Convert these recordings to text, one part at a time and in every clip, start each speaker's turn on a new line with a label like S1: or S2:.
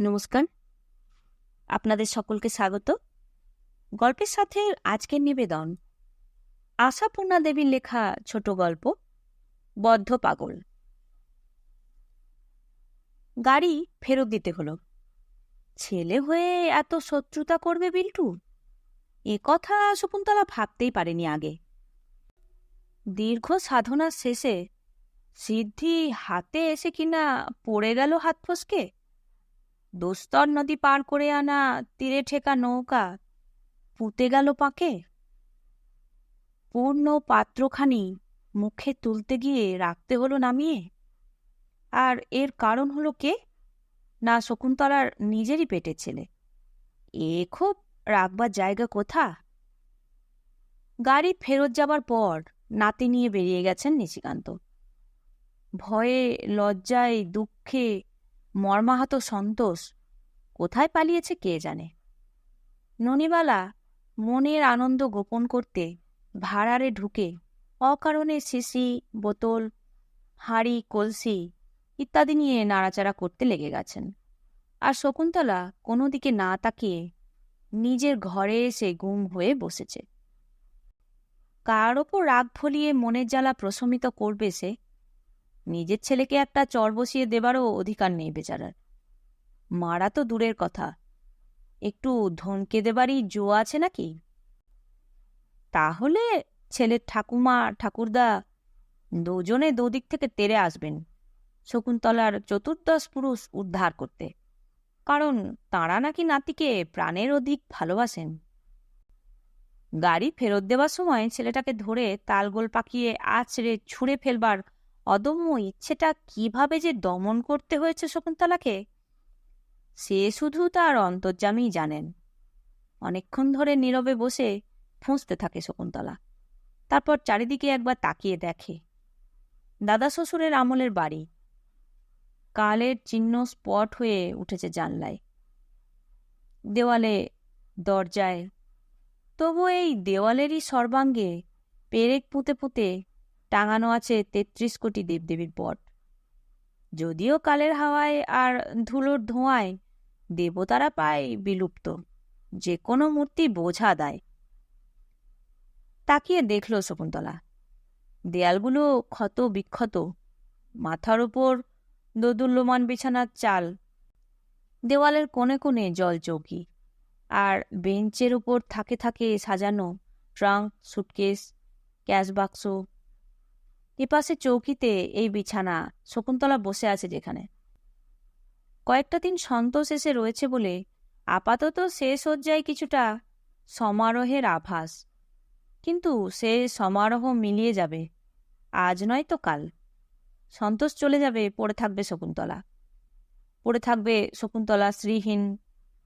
S1: নমস্কার। আপনাদের সকলকে স্বাগত। গল্পের সাথে আজকের নিবেদন। আশাপূর্ণা দেবীর লেখা ছোট গল্প, বদ্ধ পাগল। গাড়ি ফেরত দিতে হলো। ছেলে হয়ে এত শত্রুতা করবে বিল্টু? এ কথা শকুন্তলা ভাবতেই পারেনি আগে। দীর্ঘ সাধনার শেষে সিদ্ধি হাতে এসে কিনা পড়ে গেল হাত ফসকে? দোস্তর নদী পার করে আনা তীরে ঠেকা নৌকা পুঁতে গেল পাকে। পূর্ণ পাত্রখানি মুখে তুলতে গিয়ে রাখতে হলো নামিয়ে। আর এর কারণ হলো কে? না শকুন্তলার নিজেরই পেটের ছেলে। এ খুব রাখবার জায়গা কোথা? গাড়ি ফেরত যাবার পর নাতি নিয়ে বেরিয়ে গেছেন নিশিকান্ত। ভয়ে লজ্জায় দুঃখে মর্মাহত সন্তোষ কোথায় পালিয়েছে কে জানে? ননিবালা মনের আনন্দ গোপন করতে ভাড়ারে ঢুকে অকারণে শিশি, বোতল, হাঁড়ি, কলসি ইত্যাদি নিয়ে নাড়াচাড়া করতে লেগে গেছেন। আর শকুন্তলা কোনো দিকে না তাকিয়ে নিজের ঘরে এসে গুম হয়ে বসেছে। কার ওপর রাগ ফলিয়ে মনের জ্বালা প্রশমিত করবে সে? নিজের ছেলেকে একটা চর বসিয়ে দেবারও অধিকার নেই বেচারার। মারা তো দূরের কথা। একটু ধনকে দেবারই জো আছে নাকি? তাহলে ছেলের ঠাকুমা, ঠাকুরদা দুজনে দুদিক থেকে তেরে আসবেন শকুন্তলার চতুর্দশ পুরুষ উদ্ধার করতে। কারণ তাঁরা নাকি নাতিকে প্রাণের অধিক ভালোবাসেন। গাড়ি ফেরত দেওয়ার সময় ছেলেটাকে ধরে তালগোল পাকিয়ে আছড়ে ছুঁড়ে ফেলবার অদম্য ইচ্ছেটা কীভাবে যে দমন করতে হয়েছে শকুন্তলাকে, সে শুধু তার অন্তর্যামীই জানেন। অনেকক্ষণ ধরে নীরবে বসে ফুঁসতে থাকে শকুন্তলা। তারপর চারিদিকে একবার তাকিয়ে দেখে। দাদা শ্বশুরের আমলের বাড়ি। কালের চিহ্ন স্পট হয়ে উঠেছে জানলায়। দেওয়ালে দরজায়। তবু এই দেওয়ালেরই সর্বাঙ্গে পেরেক পুঁতে পুঁতে টাঙানো আছে তেত্রিশ কোটি দেবদেবীর পট যদিও কালের হাওয়ায় আর ধুলোর ধোঁয়ায় দেবতারা পায় বিলুপ্ত, যে কোনো মূর্তি বোঝা দেয়। তাকিয়ে দেখল শকুন্তলা। দেয়ালগুলো ক্ষত বিক্ষত, মাথার উপর দোদুল্যমান বিছানার চাল, দেওয়ালের কোণে কোণে জল চৌকি, আর বেঞ্চের উপর থাকে থাকে সাজানো ট্রাঙ্ক, সুটকেস, ক্যাশ বাক্স এপাশে চৌকিতে এই বিছানা, শকুন্তলা বসে আছে যেখানে। কয়েকটা দিন সন্তোষ এসে রয়েছে বলে আপাতত সে শয্যায় কিছুটা সমারোহের আভাস। কিন্তু সে সমারোহ মিলিয়ে যাবে। আজ নয় তো কাল। সন্তোষ চলে যাবে, পড়ে থাকবে শকুন্তলা। পড়ে থাকবে শকুন্তলা শ্রীহীন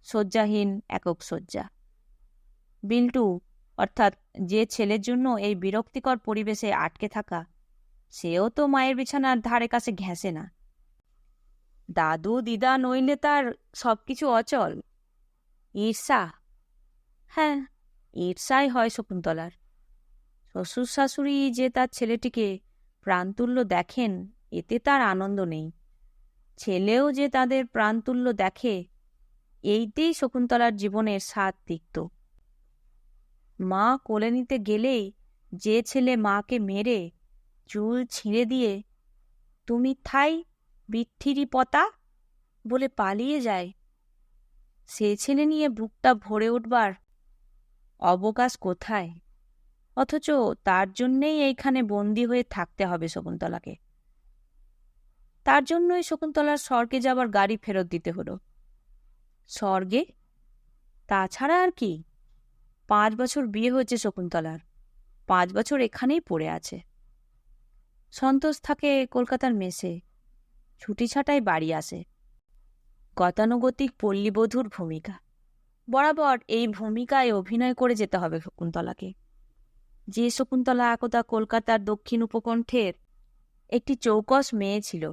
S1: শয্যাহীন, একক শয্যা। বিল্টু, অর্থাৎ যে ছেলের জন্য এই বিরক্তিকর পরিবেশে আটকে থাকা সেও তো মায়ের বিছানার ধারে কাছে ঘেঁষে না। দাদু, দিদা নইলে তার সব কিছু অচল। ঈর্ষা? হ্যাঁ ঈর্ষাই হয় শকুন্তলার। শ্বশুর শাশুড়ি যে তার ছেলেটিকে প্রাণতুল্য দেখেন, এতে তার আনন্দ নেই। ছেলেও যে তাদের প্রাণতুল্য দেখে, এইতেই শকুন্তলার জীবনের স্বাদ তিক্ত। মা কোলে নিতে গেলেই যে ছেলে মাকে মেরে চুল ছিঁড়ে দিয়ে, তুমি থাই বিথিরি পতা বলে পালিয়ে যায়। সে ছেলে নিয়ে বুকটা ভরে উঠবার অবকাশ কোথায়? অথচ তার জন্যেই এইখানে বন্দি হয়ে থাকতে হবে শকুন্তলাকে। তার জন্যই শকুন্তলার স্বর্গে যাবার গাড়ি ফেরত দিতে হলো। স্বর্গে? তাছাড়া আর কি? পাঁচ বছর বিয়ে হয়েছে শকুন্তলার। পাঁচ বছর এখানেই পড়ে আছে। সন্তোষ থাকে কলকাতার মেসে। ছুটি ছাটায় বাড়ি আসে। গতানুগতিক পল্লীবধূর ভূমিকা। বরাবর এই ভূমিকায় অভিনয় করে যেতে হবে শকুন্তলাকে। যে শকুন্তলা একদা কলকাতার দক্ষিণ উপকণ্ঠের একটি চৌকস মেয়ে ছিল।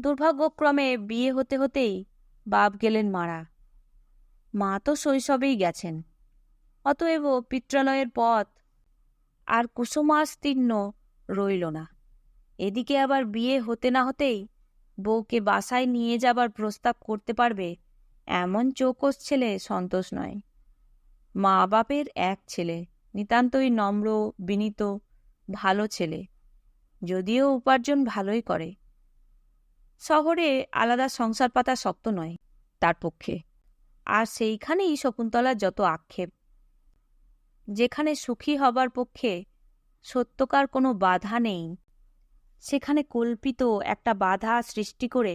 S1: দুর্ভাগ্যক্রমে বিয়ে হতে হতেই বাপ গেলেন মারা। মা তো শৈশবেই গেছেন। অতএব পিত্রালয়ের পথ আর কুসুমাস্তীর্ণ রইল না। এদিকে আবার বিয়ে হতে না হতেই বউকে বাসায় নিয়ে যাবার প্রস্তাব করতে পারবে এমন চৌকস ছেলে সন্তোষ নয়। মা বাপের এক ছেলে, নিতান্তই নম্র, বিনীত, ভালো ছেলে, যদিও উপার্জন ভালোই করে। শহরে আলাদা সংসার পাতা শক্ত নয় তার পক্ষে। আর সেইখানেই শকুন্তলার যত আক্ষেপ, যেখানে সুখী হবার পক্ষে সত্যকার কোনো বাধা নেই। সেখানে কল্পিত একটা বাধা সৃষ্টি করে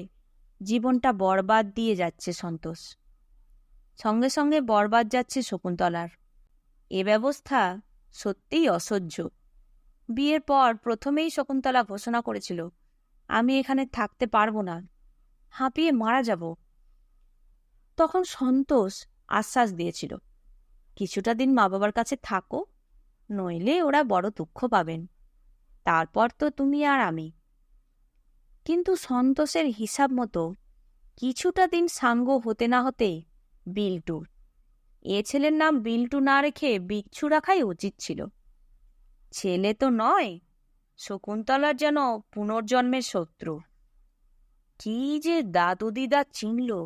S1: জীবনটা বরবাদ দিয়ে যাচ্ছে সন্তোষ। সঙ্গে সঙ্গে বরবাদ যাচ্ছে শকুন্তলার। এ ব্যবস্থা সত্যিই অসহ্য। বিয়ের পর প্রথমেই শকুন্তলা ঘোষণা করেছিল, আমি এখানে থাকতে পারব না, হাঁপিয়ে মারা যাব। তখন সন্তোষ আশ্বাস দিয়েছিল, কিছুটা দিন মা বাবার কাছে থাকো নইলে ওরা বড় দুঃখ পাবেন। তারপর তো তুমি আর আমি। কিন্তু সন্তোষের হিসাব মতো কিছুটা দিন সাঙ্গ হতে না হতে বিল্টু, এ ছেলের নাম বিল্টু না রেখে বিচ্ছু রাখাই উচিত ছিল। ছেলে তো নয়, শকুন্তলার যেন পুনর্জন্মের শত্রু। কি যে দাদু দিদা চিনল,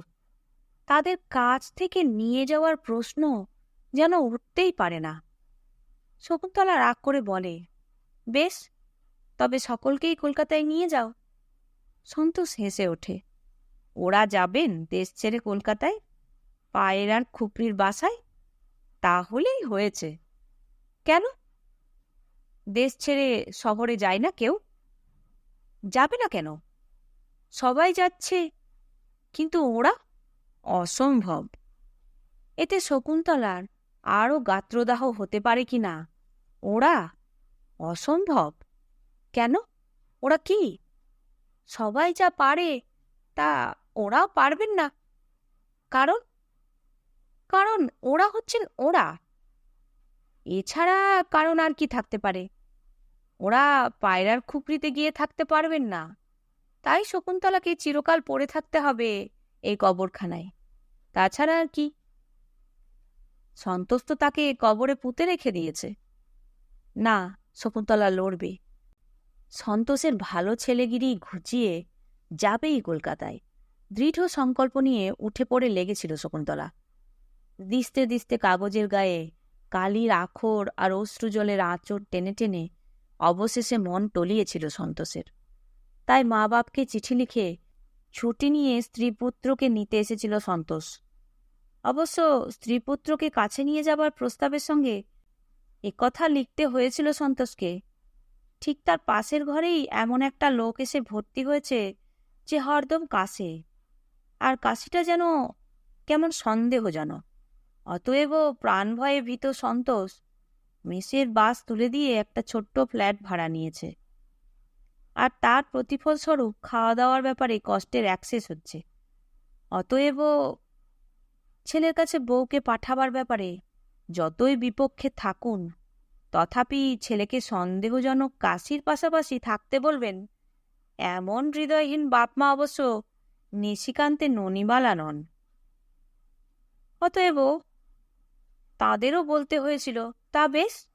S1: তাদের কাছ থেকে নিয়ে যাওয়ার প্রশ্ন যেন উঠতেই পারে না। শকুন্তলা রাগ করে বলে, বেশ, তবে সকলকেই কলকাতায় নিয়ে যাও। সন্তোষ হেসে ওঠে, ওরা যাবেন দেশ ছেড়ে কলকাতায়? পায়ের আর খুপড়ির বাসায়? তাহলেই হয়েছে। কেন? দেশ ছেড়ে শহরে যায় না কেউ? যাবে না কেন? সবাই যাচ্ছে, কিন্তু ওরা? অসম্ভব। এতে শকুন্তলার আরও গাত্রদাহ হতে পারে কি না? ওরা অসম্ভব। কেন? ওরা কি? সবাই যা পারে, তা ওরাও পারবেন না। কারণ? কারণ ওরা হচ্ছেন ওরা। এছাড়া কারণ আর কি থাকতে পারে? ওরা পায়রার খুপড়িতে গিয়ে থাকতে পারবেন না। তাই শকুন্তলাকে চিরকাল পড়ে থাকতে হবে এই কবরখানায়। তাছাড়া আর কি? সন্তোষ তো তাকে কবরে পুঁতে রেখে দিয়েছে। না, শকুন্তলা লড়বে। সন্তোষের ভালো ছেলেগিরি ঘুচিয়ে যাবেই কলকাতায়। দৃঢ় সংকল্প নিয়ে উঠে পড়ে লেগেছিল শকুন্তলা। দিস্তে দিস্তে কাগজের গায়ে কালির আখর আর অশ্রু জলের আঁচড় টেনে টেনে অবশেষে মন টলিয়েছিল সন্তোষের। তাই মা বাপকে চিঠি লিখে ছুটি নিয়ে স্ত্রীপুত্রকে নিতে এসেছিল সন্তোষ। অবশ্য স্ত্রীপুত্রকে কাছে নিয়ে যাবার প্রস্তাবের সঙ্গে একথা লিখতে হয়েছিল সন্তোষকে। ঠিক তার পাশের ঘরেই এমন একটা লোক এসে ভর্তি হয়েছে যে হরদম কাশে। আর কাশিটা যেন কেমন সন্দেহজনক। অতএব প্রাণ ভয়ে ভীত সন্তোষ মেসের বাস তুলে দিয়ে একটা ছোট্ট ফ্ল্যাট ভাড়া নিয়েছে। আর তার প্রতিফলস্বরূপ খাওয়া দাওয়ার ব্যাপারে কষ্টের অ্যাক্সেস হচ্ছে। অতএব ছেলের কাছে বউকে পাঠাবার ব্যাপারে যতই বিপক্ষে থাকুন, তথাপি ছেলেকে সন্দেহজনক কাশির পাশাপাশি থাকতে বলবেন। এমন হৃদয়হীন বাপমা অবশ্য নিশিকান্তে ননিবালা নন। অতএব তাদেরও বলতে হয়েছিল, তা বেশ,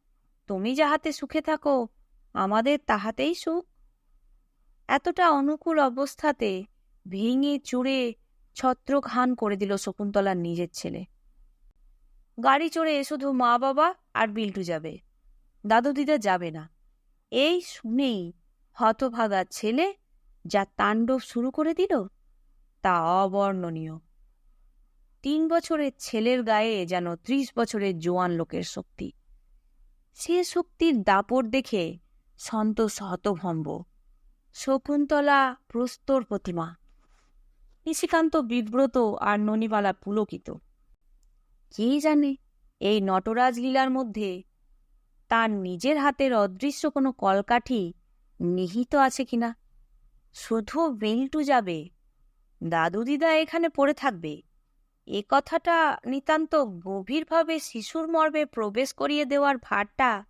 S1: তুমি যাহাতে সুখে থাকো, আমাদের তাহাতেই সুখ। এতটা অনুকূল অবস্থাতে ভেঙে চুড়ে ছত্রখান করে দিল শকুন্তলার নিজের ছেলে। গাড়ি চড়ে শুধু মা বাবা আর বিল্টু যাবে। দাদু দিদা যাবে না। এই শুনেই হতভাগা ছেলে যা তাণ্ডব শুরু করে দিল, তা অবর্ণনীয়। তিন বছরের ছেলের গায়ে যেন ত্রিশ বছরের জোয়ান লোকের শক্তি। সে শক্তির দাপট দেখে সন্তোষ হতভম্ব। শকুন্তলা প্রস্তর প্রতিমা। নিশিকান্ত বিব্রত আর ননিবালা পুলকিত। কে জানে? এই নটরাজ লীলার মধ্যে তার নিজের হাতের অদৃশ্য কোনো কলকাঠি নিহিত আছে কিনা? শুধু বেল্টু যাবে। দাদু দিদা এখানে পড়ে থাকবে। এ কথাটা নিতান্ত গভীরভাবে শিশুর মর্মে প্রবেশ করিয়ে দেওয়ার ভারটা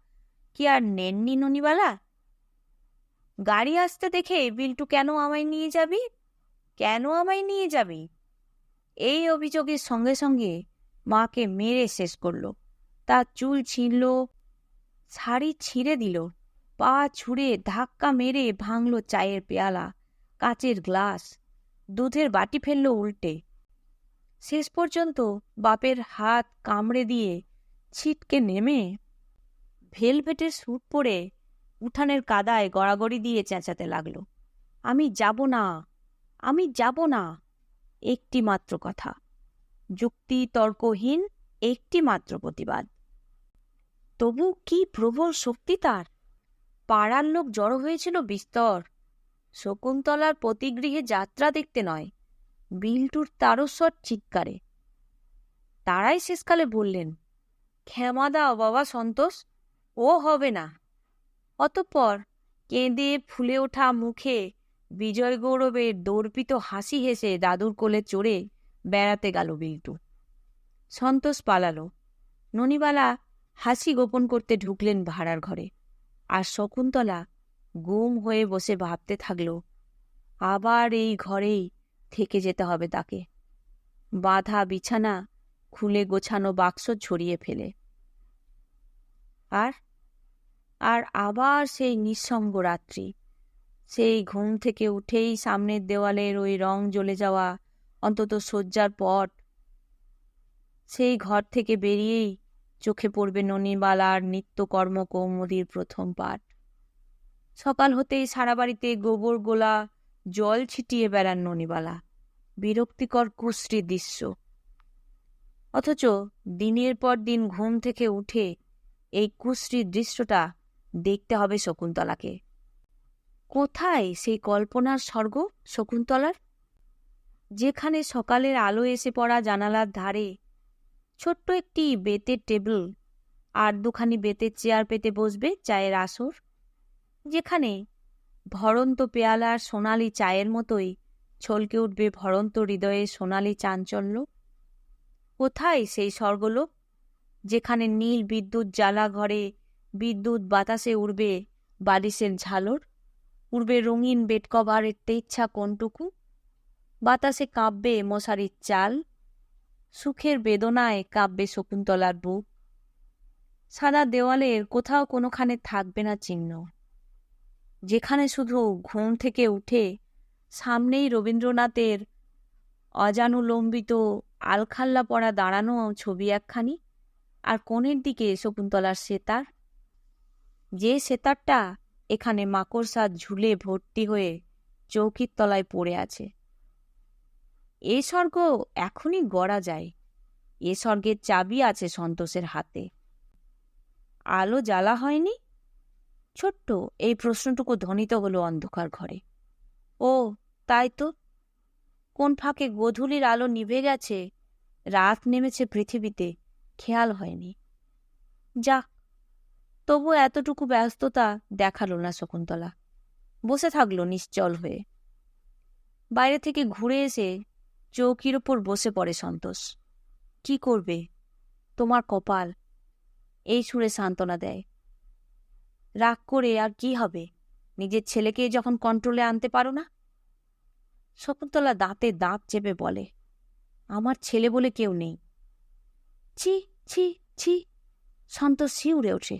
S1: কি আর নেননি ননিবালা? গাড়ি আসতে দেখে বিল্টু কেন আমায় নিয়ে যাবি? কেন আমায় নিয়ে যাবি? এই অভিযোগের সঙ্গে সঙ্গে মাকে মেরে শেষ করল। তার চুল ছিঁড়ল শাড়ি ছিঁড়ে দিল, পা ছুঁড়ে ধাক্কা মেরে ভাঙল চায়ের পেয়ালা, কাচের গ্লাস, দুধের বাটি ফেলল উল্টে। শেষ পর্যন্ত বাপের হাত কামড়ে দিয়ে ছিটকে নেমে ভেলভেটের স্যুট পরে উঠানের কাদায় গড়াগড়ি দিয়ে চেঁচাতে লাগল। আমি যাব না, আমি যাব না, একটি মাত্র কথা। যুক্তি তর্কহীন একটি মাত্র প্রতিবাদ। তবু কি প্রবল শক্তি তার? পাড়ার লোক জড়ো হয়েছিল বিস্তর। শকুন্তলার প্রতিগৃহে যাত্রা দেখতে নয়, বিল্টুর তারস্বর চিৎকারে। তারাই শেষকালে বললেন, ক্ষমা দাও বাবা সন্তোষ, ও হবে না। অতঃপর কেঁদে ফুলে ওঠা মুখে বিজয় গৌরবের দর্পিত হাসি হেসে দাদুর কোলে চড়ে বেড়াতে গেল বিল্টু। সন্তোষ পালালো। ননিবালা হাসি গোপন করতে ঢুকলেন ভাড়ার ঘরে। আর শকুন্তলা গুম হয়ে বসে ভাবতে থাকল, আবার এই ঘরেই থেকে যেতে হবে তাকে। বাধা, বিছানা খুলে গোছানো বাক্স ছড়িয়ে ফেলে। আর আর আবার সেই নিঃসঙ্গ রাত্রি। সেই ঘুম থেকে উঠেই সামনের দেওয়ালের ওই রং জ্বলে যাওয়া অন্তত শয্যার পট সেই ঘর থেকে বেরিয়েই চোখে পড়বে ননিবালার নিত্যকর্ম কৌমুদীর প্রথম পাঠ। সকাল হতেই সারা বাড়িতে গোবর গোলা, জল ছিটিয়ে বেড়ান ননীবালা। বিরক্তিকর কুশ্রী দৃশ্য। অথচ দিনের পর দিন ঘুম থেকে উঠে এই কুশ্রী দৃশ্যটা দেখতে হবে শকুন্তলাকে। কোথায় সেই কল্পনার স্বর্গ শকুন্তলার? যেখানে সকালের আলো এসে পড়া জানালার ধারে ছোট্ট একটি বেতের টেবিল আর দুখানি বেতের চেয়ার পেতে বসবে চায়ের আসর, যেখানে ভরন্ত পেয়ালার সোনালি চায়ের মতোই ছলকে উঠবে ভরন্ত হৃদয়ে সোনালি চাঞ্চল্য। কোথায় সেই স্বর্গলোক, যেখানে নীল বিদ্যুৎ জ্বালা ঘরে বিদ্যুৎ বাতাসে উড়বে বালিশের ঝালর, উড়বে রঙিন বেডকভারের তেচ্ছা কোনটুকু বাতাসে কাঁপবে মশারির চাল, সুখের বেদনায় কাঁপবে শকুন্তলার বুক। সাদা দেওয়ালের কোথাও কোনোখানে থাকবে না চিহ্ন। যেখানে শুধু ঘুম থেকে উঠে সামনেই রবীন্দ্রনাথের অজানুলম্বিত আলখাল্লা পড়া দাঁড়ানো ছবি একখানি আর কোণের দিকে শকুন্তলার সেতার। যে সেতারটা এখানে মাকড়সার ঝুলে ভর্তি হয়ে চৌকির তলায় পড়ে আছে। এ স্বর্গ এখনই গড়া যায়। এ স্বর্গের চাবি আছে সন্তোষের হাতে। আলো জ্বালা হয়নি? ছোট্ট, এই প্রশ্নটুকু ধ্বনিত হলো অন্ধকার ঘরে। ও, তাই তো। কোন ফাঁকে গধূলির আলো নিভে গেছে, রাত নেমেছে পৃথিবীতে, খেয়াল হয়নি। যা, তবু এতটুকু ব্যস্ততা দেখাল না শকুন্তলা। বসে থাকল নিশ্চল হয়ে। বাইরে থেকে ঘুরে এসে চৌকির ওপর বসে পড়ে সন্তোষ। কি করবে? তোমার কপাল। এই সুরে সান্ত্বনা দেয়। রাগ করে আর কি হবে? নিজের ছেলেকে যখন কন্ট্রোলে আনতে পারো না? শকুন্তলা দাঁতে দাঁত চেপে বলে, আমার ছেলে বলে কেউ নেই। ছি ছি ছি। সন্তোষ শিউরে ওঠে।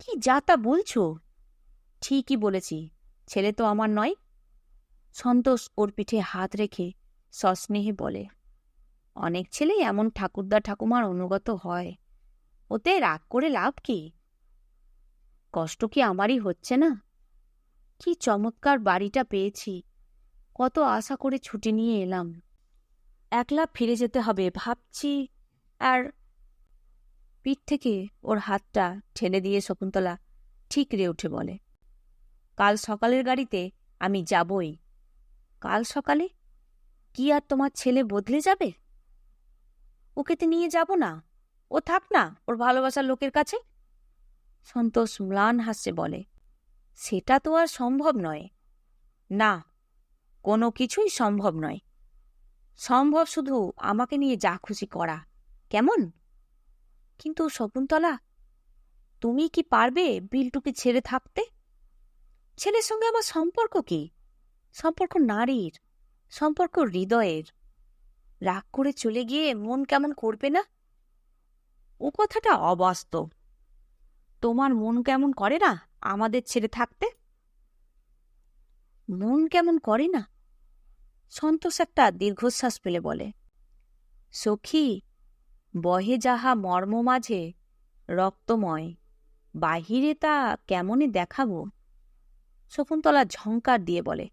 S1: কি যা তা বলছো? ঠিকই বলেছি। ছেলে তো আমার নয়। সন্তোষ ওর পিঠে হাত রেখে সস্নেহে বলে, অনেক ছেলেই এমন ঠাকুরদা ঠাকুমার অনুগত হয়। ওতে রাগ করে লাভ কি? কষ্ট কি আমারই হচ্ছে না? কি চমৎকার বাড়িটা পেয়েছি। কত আশা করে ছুটি নিয়ে এলাম। একলা ফিরে যেতে হবে, ভাবছি। আর পিঠ থেকে ওর হাতটা ঠেলে দিয়ে শকুন্তলা ঠিকরে উঠে বলে, কাল সকালের গাড়িতে আমি যাবই। কাল সকালে কি আর তোমার ছেলে বদলে যাবে? ওকেতে নিয়ে যাব না। ও থাক না, ওর ভালোবাসার লোকের কাছে। সন্তোষ ম্লান হাসছে, বলে, সেটা তো আর সম্ভব নয়। না, কোনো কিছুই সম্ভব নয়। সম্ভব শুধু আমাকে নিয়ে যা খুশি করা। কেমন? কিন্তু শকুন্তলা, তুমি কি পারবে বিল্টুকে ছেড়ে থাকতে? ছেলের সঙ্গে আমার সম্পর্ক কি? সম্পর্ক নারীর। সম্পর্ক হৃদয়ের। রাগ করে চলে গিয়ে মন কেমন করবে না? ও কথাটা অবাস্তব। তোমার মন কেমন করে না আমাদের ছেড়ে থাকতে? মন কেমন করে না? সন্তোষ একটা দীর্ঘশ্বাস পেলে বলে, সখী, বহে যাহা মর্ম মাঝে রক্তময়, বাহিরে তা কেমনে দেখাবো? শকুন্তলা ঝঙ্কার দিয়ে বলে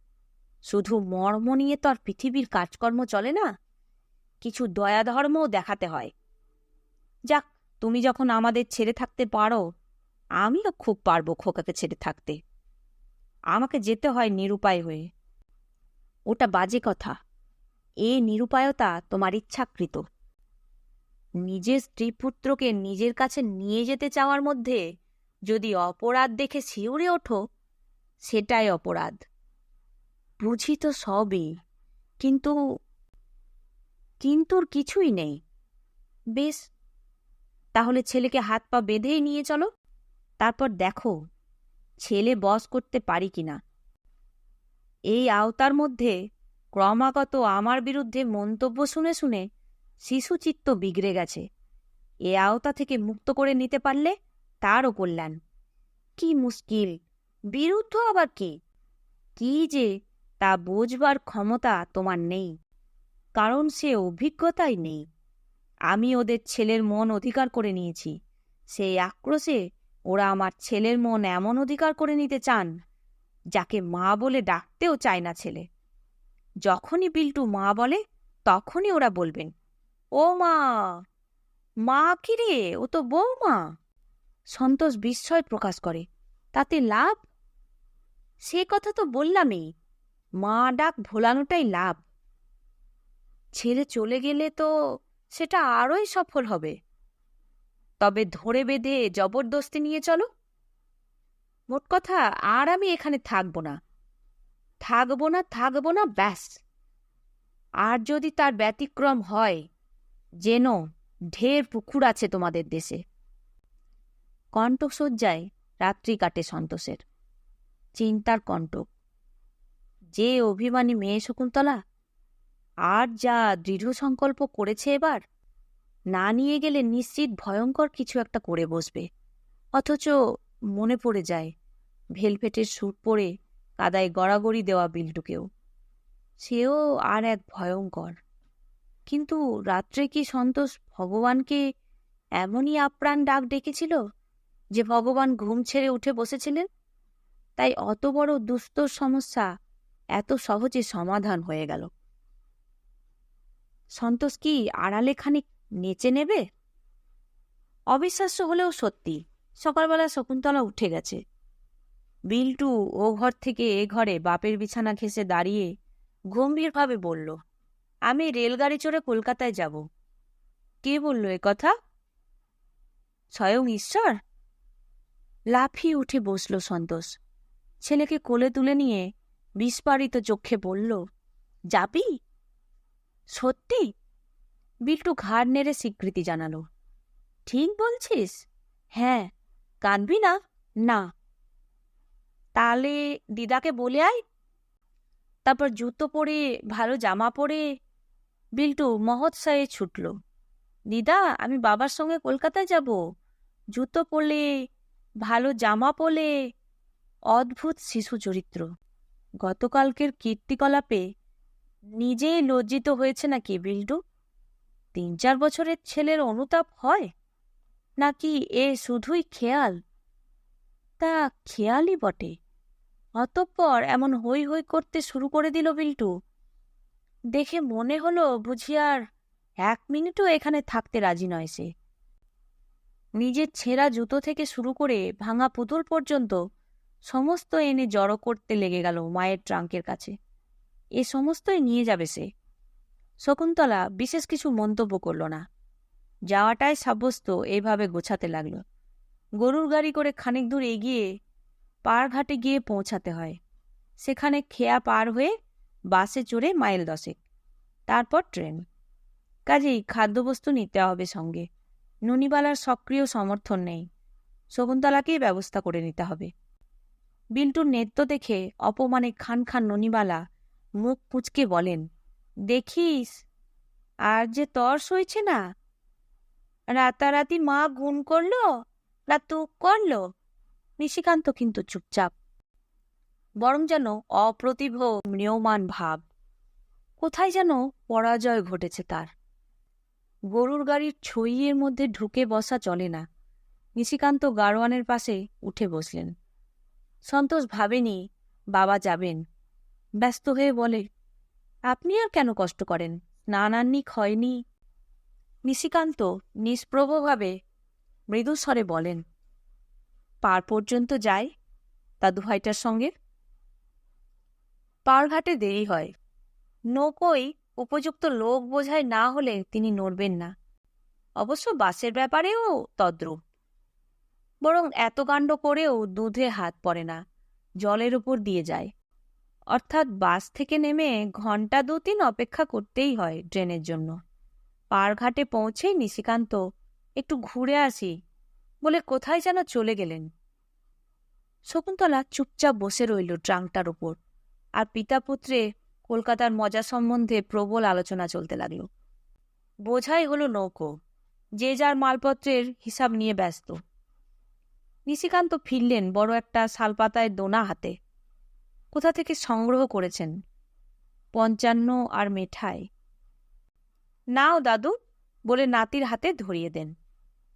S1: শুধু মর্ম নিয়ে তো আর পৃথিবীর কাজকর্ম চলে না, কিছু দয়া ধর্মও দেখাতে হয়। যাক, তুমি যখন আমাদের ছেড়ে থাকতে পারো, আমিও খুব পারব খোকাকে ছেড়ে থাকতে। আমাকে যেতে হয় নিরুপায় হয়ে। ওটা বাজে কথা। এ নিরুপায়তা তোমার ইচ্ছাকৃত। নিজের স্ত্রী পুত্রকে নিজের কাছে নিয়ে যেতে চাওয়ার মধ্যে যদি অপরাধ দেখে শিউরে ওঠো, সেটাই অপরাধ। বুঝি তো সবই, কিন্তু কিন্তুর কিছুই নেই। বেশ, তাহলে ছেলেকে হাত পা বেঁধেই নিয়ে চলো। তারপর দেখো, ছেলে বস করতে পারি কিনা এই আওতার মধ্যে ক্রমাগত আমার বিরুদ্ধে মন্তব্য শুনে শুনে শিশুচিত্ত বিগড়ে গেছে। এ আওতা থেকে মুক্ত করে নিতে পারলে তারও কল্যাণ। কি মুশকিল, বিরুদ্ধ আবার কি? কি যে তা বুঝবার ক্ষমতা তোমার নেই, কারণ সে অভিজ্ঞতাই নেই। আমি ওদের ছেলের মন অধিকার করে নিয়েছি। সেই আক্রোশে ওরা আমার ছেলের মন এমন অধিকার করে নিতে চান, যাকে মা বলে ডাকতেও চায় না ছেলে। যখনই বিল্টু মা বলে, তখনই ওরা বলবেন, ও মা মা কি রে? ও তো বৌমা। সন্তোষ বিস্ময় প্রকাশ করে, তাতে লাভ? সে কথা তো বললামই মা ডাক ভোলানোটাই লাভ। ছেড়ে চলে গেলে তো সেটা আরোই সফল হবে। তবে ধরে বেঁধে জবরদস্তি নিয়ে চলো। মোট কথা আর আমি এখানে থাকব না। থাকব না থাকব না, ব্যাস। আর যদি তার ব্যতিক্রম হয়, যেন ঢের পুকুর আছে তোমাদের দেশে। কণ্ঠসজ্জায় রাত্রি কাটে সন্তোষের। চিন্তার কণ্টক। যে অভিমানী মেয়ে শকুন্তলা? আর যা দৃঢ় সংকল্প করেছে এবার, না নিয়ে গেলে নিশ্চিত ভয়ঙ্কর কিছু একটা করে বসবে। অথচ মনে পড়ে যায় ভেলভেটের সুট পরে কাদায় গড়াগড়ি দেওয়া বিল্টুকেও। সেও আর এক ভয়ঙ্কর। কিন্তু রাত্রে কি সন্তোষ ভগবানকে এমনই আপ্রাণ ডাক ডেকেছিল যে ভগবান ঘুম ছেড়ে উঠে বসেছিলেন? তাই অত বড় দুস্তর সমস্যা এত সহজে সমাধান হয়ে গেল। সন্তোষ কি আড়ালে খানিক নেচে নেবে? অবিশ্বাস্য হলেও সত্যি, সকালবেলা শকুন্তলা উঠে গেছে। বিল্টু ও ঘর থেকে এ ঘরে বাপের বিছানা ঘেসে দাঁড়িয়ে গম্ভীরভাবে বলল, আমি রেলগাড়ি চড়ে কলকাতায় যাব। কে বলল এ কথা? স্বয়ং ঈশ্বর? লাফিয়ে উঠে বসল সন্তোষ। ছেলেকে কোলে তুলে নিয়ে বিস্ফারিত চোখে বলল, যাবি? সত্যি? বিল্টু ঘাড় নেড়ে স্বীকৃতি জানালো। ঠিক বলছিস? হ্যাঁ। কাঁদবি না? না। তাহলে দিদাকে বলে আয়। তারপর জুতো পরে, ভালো জামা পরে। বিল্টু মহোৎসাহে ছুটল। দিদা, আমি বাবার সঙ্গে কলকাতায় যাব। জুতো পরলে, ভালো জামা পরলে। অদ্ভুত শিশু চরিত্র। গতকালকের কীর্তিকলাপে নিজেই লজ্জিত হয়েছে নাকি বিল্টু? তিন চার বছরের ছেলের অনুতাপ হয়? নাকি এ শুধুই খেয়াল? তা খেয়ালই বটে। অতঃপর এমন হই হই করতে শুরু করে দিল বিল্টু। দেখে মনে হলো বুঝি আর এক মিনিটও এখানে থাকতে রাজি নয় সে। নিজের ছেঁড়া জুতো থেকে শুরু করে ভাঙা পুতুল পর্যন্ত সমস্ত এনে জড়ো করতে লেগে গেল মায়ের ট্রাঙ্কের কাছে। এ সমস্তই নিয়ে যাবে সে। শকুন্তলা বিশেষ কিছু মন্তব্য করল না। যাওয়াটাই সাব্যস্ত এইভাবে গোছাতে লাগল। গরুর গাড়ি করে খানিক দূর এগিয়ে পাড়ঘাটে গিয়ে পৌঁছাতে হয়। সেখানে খেয়া পার হয়ে বাসে চড়ে মাইল দশেক। তারপর ট্রেন। কাজেই খাদ্যবস্তু নিতে হবে সঙ্গে। ননিবালার সক্রিয় সমর্থন নেই। শকুন্তলাকেই ব্যবস্থা করে নিতে হবে। বিল্টুর নেত্য দেখে অপমানে খান খান ননিবালা মুখ পুচকে বলেন, দেখিস, আর যে তর সইছে না? রাতারাতি মা গুণ করল তুক করল? নিশিকান্ত কিন্তু চুপচাপ। বরং যেন অপ্রতিভ ম্রিয়মান ভাব। কোথায় যেন পরাজয় ঘটেছে তার। গরুর গাড়ির ছইয়ের মধ্যে ঢুকে বসা চলে না। নিশিকান্ত গারোয়ানের পাশে উঠে বসলেন। সন্তোষ ভাবেনি বাবা যাবেন। ব্যস্ত হয়ে বলে, আপনি আর কেন কষ্ট করেন? স্নানান্নিক হয়নি নিশিকান্ত নিষ্প্রভভাবে মৃদুস্বরে বলেন, পার পর্যন্ত যায় দাদু ভাইটার সঙ্গে? পারঘাটে দেরি হয়। নৌকোই উপযুক্ত লোক বোঝায় না হলে তিনি নড়বেন না। অবশ্য বাসের ব্যাপারেও তদ্রূপ। বরং এত কাণ্ড করেও দুধে হাত পড়ে না, জলের উপর দিয়ে যায়। অর্থাৎ বাস থেকে নেমে ঘণ্টা দু তিন অপেক্ষা করতেই হয় ট্রেনের জন্য। পারঘাটে পৌঁছেই নিশিকান্ত, একটু ঘুরে আসি, বলে কোথায় যেন চলে গেলেন? শকুন্তলা চুপচাপ বসে রইল ট্রাঙ্কটার উপর, আর পিতা পুত্রে কলকাতার মজা সম্বন্ধে প্রবল আলোচনা চলতে লাগল। বোঝাই হলো নৌকো, যে যার মালপত্রের হিসাব নিয়ে ব্যস্ত। নিশিকান্ত ফিরলেন বড় একটা শালপাতায় দোনা হাতে। কোথা থেকে সংগ্রহ করেছেন? পঞ্চান্ন আর মেঠাই। নাও দাদু, বলে নাতির হাতে ধরিয়ে দেন।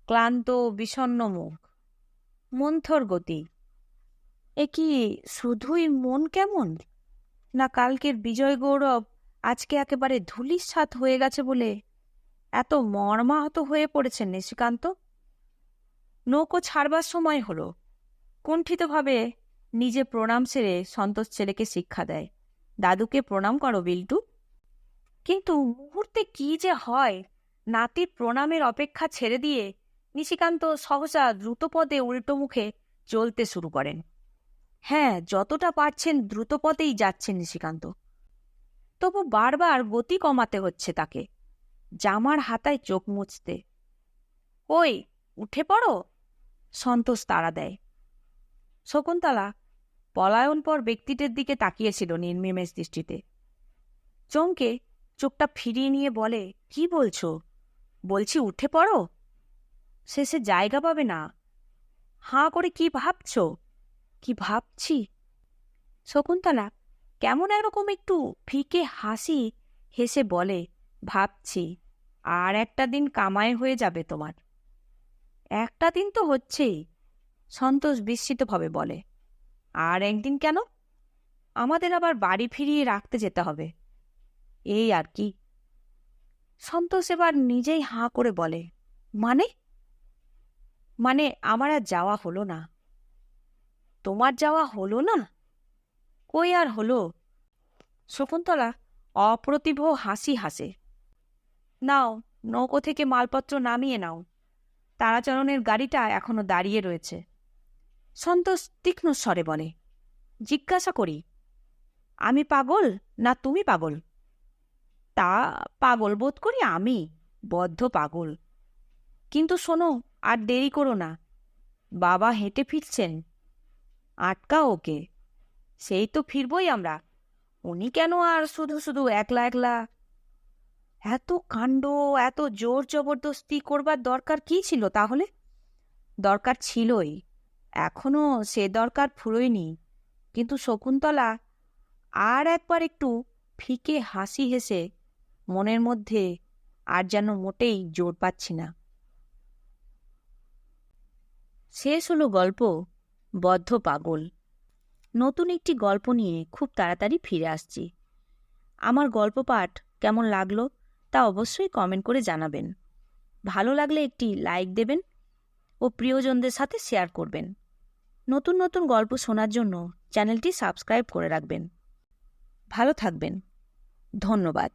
S1: ক্লান্ত বিষণ্ন মুখ। মন্থর গতি। এ কি শুধুই মন কেমন? না কালকের বিজয় গৌরব আজকে একেবারে ধুলিস হয়ে গেছে বলে এত মর্মাহত হয়ে পড়েছেন নিশিকান্ত? নৌকো ছাড়বার সময় হল। কুণ্ঠিতভাবে নিজে প্রণাম সেরে সন্তোষ ছেলেকে শিক্ষা দেয়। দাদুকে প্রণাম করো, বিল্টু। কিন্তু মুহূর্তে কি যে হয়, নাতির প্রণামের অপেক্ষা ছেড়ে দিয়ে নিশিকান্ত সহসা দ্রুতপদে উল্টো মুখে চলতে শুরু করেন। হ্যাঁ যতটা পারছেন দ্রুতপথেই যাচ্ছেন নিশিকান্ত। তবু বারবার গতি কমাতে হচ্ছে তাকে। জামার হাতায় চোখ মুছতে। ওই, উঠে পড়ো? সন্তোষ তাড়া দেয়। শকুন্তলা পলায়নপর ব্যক্তিটির দিকে তাকিয়েছিল নির্মিমেষ দৃষ্টিতে। চমকে চোখটা ফিরিয়ে নিয়ে বলে, কি বলছো? বলছি উঠে পড়ো? শেষে জায়গা পাবে না। হাঁ করে কি ভাবছ? কি ভাবছি? শকুন্তলা কেমন একরকম একটু ফিকে হাসি হেসে বলে, ভাবছি, আর একটা দিন কামায় হয়ে যাবে তোমার। একটা দিন তো হচ্ছেই, সন্তোষ বিস্মিতভাবে বলে। আর একদিন কেন? আমাদের আবার বাড়ি ফিরিয়ে রাখতে যেতে হবে। এই আর কি। সন্তোষ এবার নিজেই হাঁ করে বলে মানে? মানে আমার আর যাওয়া হলো না। তোমার যাওয়া হলো না? কই আর হলো? শকুন্তলা অপ্রতিভ হাসি হাসে, নাও, নৌকো থেকে মালপত্র নামিয়ে নাও। তারাচরণের গাড়িটা এখনও দাঁড়িয়ে রয়েছে। সন্তোষ তীক্ষ্ণ স্বরে বলে, জিজ্ঞাসা করি, আমি পাগল না তুমি পাগল? তা পাগল বোধ করি আমি, বদ্ধ পাগল। কিন্তু শোনো, আর দেরি করো না। বাবা হেঁটে ফিরছেন। আটকা ওকে। সেই তো ফিরবই আমরা। উনি কেন আর শুধু শুধু একলা একলা এত কাণ্ড, এত জোর জবরদস্তি করবার দরকার কি ছিল তাহলে? দরকার ছিলই। এখনও সে দরকার ফুরোয়নি। কিন্তু শকুন্তলা, আর একবার একটু ফিকে হাসি হেসে মনের মধ্যে আর যেন মোটেই জোর পাচ্ছি না। শেষ হলো গল্প, বদ্ধ পাগল। নতুন একটি গল্প নিয়ে খুব তাড়াতাড়ি ফিরে আসছি। আমার গল্প পাঠ কেমন লাগল? তা অবশ্যই কমেন্ট করে জানাবেন। ভালো লাগলে একটি লাইক দেবেন ও প্রিয়জনদের সাথে শেয়ার করবেন। নতুন নতুন গল্প শোনার জন্য চ্যানেলটি সাবস্ক্রাইব করে রাখবেন। ভালো থাকবেন। ধন্যবাদ।